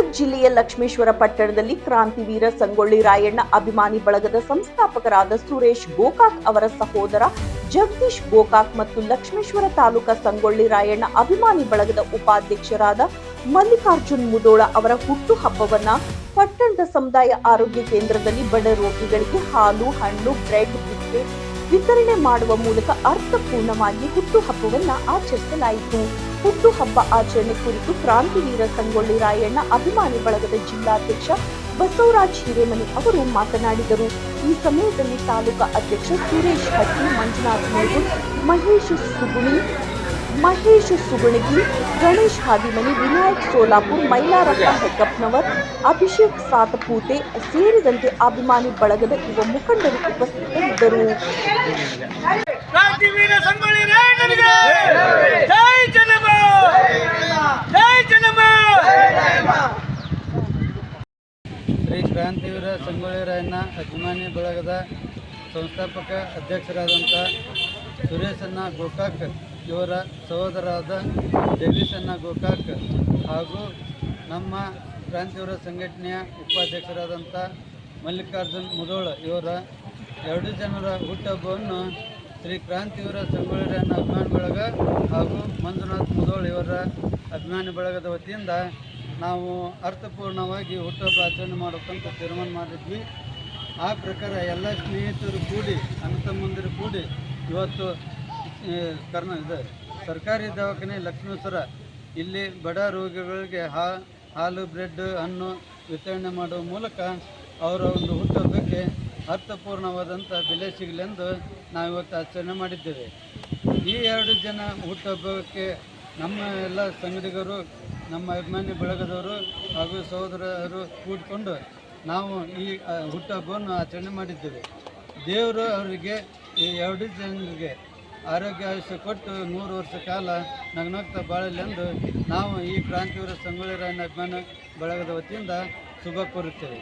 ಗದಗ ಜಿಲ್ಲೆಯ ಲಕ್ಷ್ಮೇಶ್ವರ ಪಟ್ಟಣದಲ್ಲಿ ಕ್ರಾಂತಿವೀರ ಸಂಗೊಳ್ಳಿ ರಾಯಣ್ಣ ಅಭಿಮಾನಿ ಬಳಗದ ಸಂಸ್ಥಾಪಕರಾದ ಸುರೇಶ್ ಗೋಕಾಕ್ ಅವರ ಸಹೋದರ ಜಗದೀಶ್ ಗೋಕಾಕ್ ಮತ್ತು ಲಕ್ಷ್ಮೇಶ್ವರ ತಾಲೂಕಾ ಸಂಗೊಳ್ಳಿ ರಾಯಣ್ಣ ಅಭಿಮಾನಿ ಬಳಗದ ಉಪಾಧ್ಯಕ್ಷರಾದ ಮಲ್ಲಿಕಾರ್ಜುನ್ ಮುದೋಳ ಅವರ ಹುಟ್ಟು ಹಬ್ಬವನ್ನ ಪಟ್ಟಣದ ಸಮುದಾಯ ಆರೋಗ್ಯ ಕೇಂದ್ರದಲ್ಲಿ ಬಡ ರೋಗಿಗಳಿಗೆ ಹಾಲು, ಹಣ್ಣು, ಬ್ರೆಡ್, ಬಿಸ್ಕೆಟ್ ವಿತರಣೆ ಮಾಡುವ ಮೂಲಕ ಅರ್ಥಪೂರ್ಣವಾಗಿ ಹುಟ್ಟುಹಬ್ಬವನ್ನ ಆಚರಿಸಲಾಯಿತು. ಹುಟ್ಟುಹಬ್ಬ ಆಚರಣೆ ಕುರಿತು ಕ್ರಾಂತಿವೀರ ಸಂಗೊಳ್ಳಿ ರಾಯಣ್ಣ ಅಭಿಮಾನಿ ಬಳಗದ ಜಿಲ್ಲಾಧ್ಯಕ್ಷ ಬಸವರಾಜ್ ಹಿರೇಮನಿ ಅವರು ಮಾತನಾಡಿದರು. ಈ ಸಮಯದಲ್ಲಿ ತಾಲೂಕಾ ಅಧ್ಯಕ್ಷ ಸುರೇಶ್ ಹಟ್ಟಿ ಮಂಜುನಾಥ್ ಮುಳುಗು ಮಹೇಶ್ ಸುಗುಣಿ, ಮಹೇಶ್ ಸುಗುಣಗಿ, ಗಣೇಶ್ ಹಾದಿಮನಿ, ವಿನಾಯಕ್ ಸೋಲಾಪುರ್, ಮೈಲಾರಪ್ಪ ಹೆಗ್ಗಪ್ಪನವರ್, ಅಭಿಷೇಕ್ ಸಾತಪೂತೆ ಸೇರಿದಂತೆ ಅಭಿಮಾನಿ ಬಳಗದ ಯುವ ಮುಖಂಡರು ಉಪಸ್ಥಿತರಿದ್ದರು. ಕ್ರಾಂತಿವೀರ ಸಂಗೊಳ್ಳಿ ರಾಯಣ್ಣ ಅಭಿಮಾನಿ ಬಳಗದ ಸಂಸ್ಥಾಪಕ ಅಧ್ಯಕ್ಷರಾದಂಥ ಸುರೇಶಣ್ಣ ಗೋಕಾಕ್ ಇವರ ಸಹೋದರಾದ ಜಗದೀಶಣ್ಣ ಗೋಕಾಕ್ ಹಾಗೂ ನಮ್ಮ ಕ್ರಾಂತಿವೀರ ಸಂಘಟನೆಯ ಉಪಾಧ್ಯಕ್ಷರಾದಂಥ ಮಲ್ಲಿಕಾರ್ಜುನ್ ಮುದೋಳ ಇವರ ಎರಡು ಜನರ ಹುಟ್ಟಹಬ್ಬವನ್ನು ಶ್ರೀ ಕ್ರಾಂತಿವೀರ ಸಂಗೊಳ್ಳಿ ರಾಯಣ್ಣ ಅಭಿಮಾನಿ ಬಳಗ ಹಾಗೂ ಮಂಜುನಾಥ್ ಮುದೋಳ್ ಇವರ ಅಭಿಮಾನಿ ಬಳಗದ ವತಿಯಿಂದ ನಾವು ಅರ್ಥಪೂರ್ಣವಾಗಿ ಹುಟ್ಟುಹಬ್ಬ ಆಚರಣೆ ಮಾಡಬೇಕಂತ ತೀರ್ಮಾನ ಮಾಡಿದ್ವಿ. ಆ ಪ್ರಕಾರ ಎಲ್ಲ ಸ್ನೇಹಿತರು ಕೂಡಿ ಅಣ್ಣತಮ್ಮಂದಿರು ಕೂಡಿ ಇವತ್ತು ಕರ್ನ, ಇದು ಸರ್ಕಾರಿ ದವಾಖಾನೆ ಲಕ್ಷ್ಮೇಶ್ವರ ಇಲ್ಲಿ ಬಡ ರೋಗಿಗಳಿಗೆ ಹಾ, ಹಾಲು, ಬ್ರೆಡ್, ಹಣ್ಣು ವಿತರಣೆ ಮಾಡುವ ಮೂಲಕ ಅವರ ಒಂದು ಹುಟ್ಟುಹಬ್ಬಕ್ಕೆ ಅರ್ಥಪೂರ್ಣವಾದಂಥ ಬೆಲೆ ಸಿಗಲೆಂದು ನಾವು ಇವತ್ತು ಆಚರಣೆ ಮಾಡಿದ್ದೇವೆ. ಈ ಎರಡು ಜನ ಹುಟ್ಟುಹಬ್ಬಕ್ಕೆ ನಮ್ಮ ಎಲ್ಲ ಸಂಗಡಿಗರು ನಮ್ಮ ಅಭಿಮಾನಿ ಬಳಗದವರು ಹಾಗೂ ಸಹೋದರರು ಕೂಡಿಕೊಂಡು ನಾವು ಈ ಹುಟ್ಟಹಬ್ಬವನ್ನು ಆಚರಣೆ ಮಾಡಿದ್ದೇವೆ. ದೇವರು ಅವರಿಗೆ ಈ ಎರಡು ಜನರಿಗೆ ಆರೋಗ್ಯ ಆಯುಷ್ಯ ಕೊಟ್ಟು ನೂರು ವರ್ಷ ಕಾಲ ನಗ್ನಗ್ತಾ ಎಂದು ನಾವು ಈ ಕ್ರಾಂತಿವೀರ ಸಂಗೊಳ್ಳಿ ರಾಯಣ್ಣ ಅಭಿಮಾನ ಬಳಗದ ವತಿಯಿಂದ ಶುಭ ಕೋರುತ್ತೇವೆ.